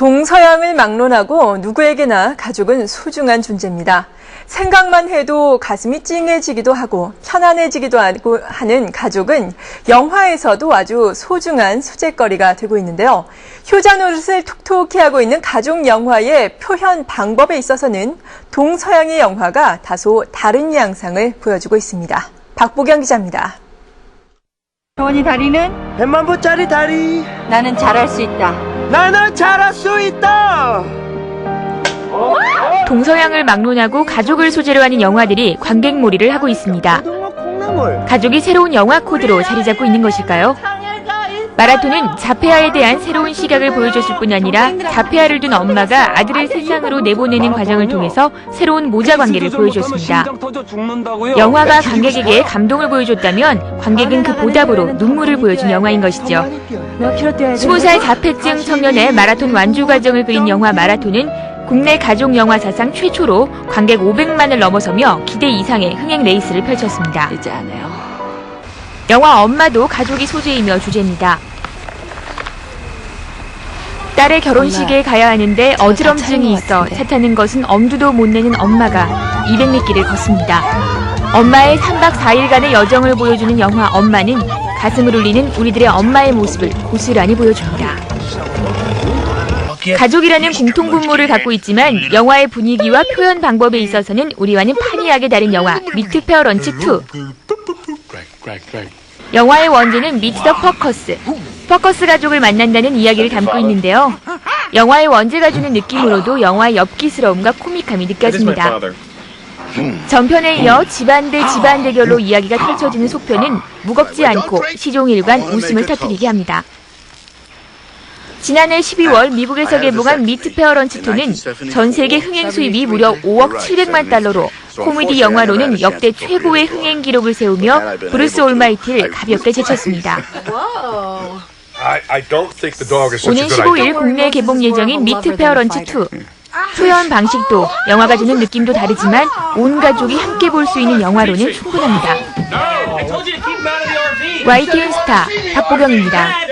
동서양을 막론하고 누구에게나 가족은 소중한 존재입니다. 생각만 해도 가슴이 찡해지기도 하고 편안해지기도 하고 하는 가족은 영화에서도 아주 소중한 소재거리가 되고 있는데요. 효자 노릇을 톡톡히 하고 있는 가족 영화의 표현 방법에 있어서는 동서양의 영화가 다소 다른 양상을 보여주고 있습니다. 박보경 기자입니다. 조원이 다리는 100만 보짜리 다리 나는 잘할 수 있다. 나는 잘할 수 있다 동서양을 막론하고 가족을 소재로 하는 영화들이 관객몰이를 하고 있습니다. 가족이 새로운 영화 코드로 자리 잡고 있는 것일까요? 마라톤은 자폐아에 대한 새로운 시각을 보여줬을 뿐 아니라 자폐아를 둔 엄마가 아들을 세상으로 내보내는 과정을 통해서 새로운 모자 관계를 보여줬습니다. 영화가 관객에게 감동을 보여줬다면 관객은 그 보답으로 눈물을 보여준 영화인 것이죠. 몇 킬로 뛰어야 돼? 20살 자폐증 청년의 마라톤 완주 과정을 그린 영화 마라톤은 국내 가족 영화 사상 최초로 관객 500만을 넘어서며 기대 이상의 흥행 레이스를 펼쳤습니다. 영화 엄마도 가족이 소재이며 주제입니다. 딸의 결혼식에 가야 하는데 어지럼증이 있어 차 타는 것은 엄두도 못 내는 엄마가 200리길을 걷습니다. 엄마의 3박 4일간의 여정을 보여주는 영화 엄마는 가슴을 울리는 우리들의 엄마의 모습을 고스란히 보여줍니다. 가족이라는 공통분모를 갖고 있지만 영화의 분위기와 표현 방법에 있어서는 우리와는 판이하게 다른 영화 미트 페어 런치 2. 영화의 원제는 미트 더 퍼커스. 퍼커스 가족을 만난다는 이야기를 담고 있는데요. 영화의 원제가 주는 느낌으로도 영화의 엽기스러움과 코믹함이 느껴집니다. 전편에 이어 집안 대 집안 대결로 이야기가 펼쳐지는 속편은 무겁지 않고 시종일관 웃음을 터뜨리게 합니다. 지난해 12월 미국에서 개봉한 미트 페어 런치 2는 전 세계 흥행 수입이 무려 5억 700만 달러로 코미디 영화로는 역대 최고의 흥행 기록을 세우며 브루스 올마이티를 가볍게 제쳤습니다. I, I don't think the dog is such 오는 a good idea. 15일 국내 개봉 예정인 미트 페어 런치 2. 표현 방식도 영화가 주는 느낌도 다르지만 온 가족이 함께 볼 수 있는 영화로는 충분합니다. YTN 스타 박보경입니다.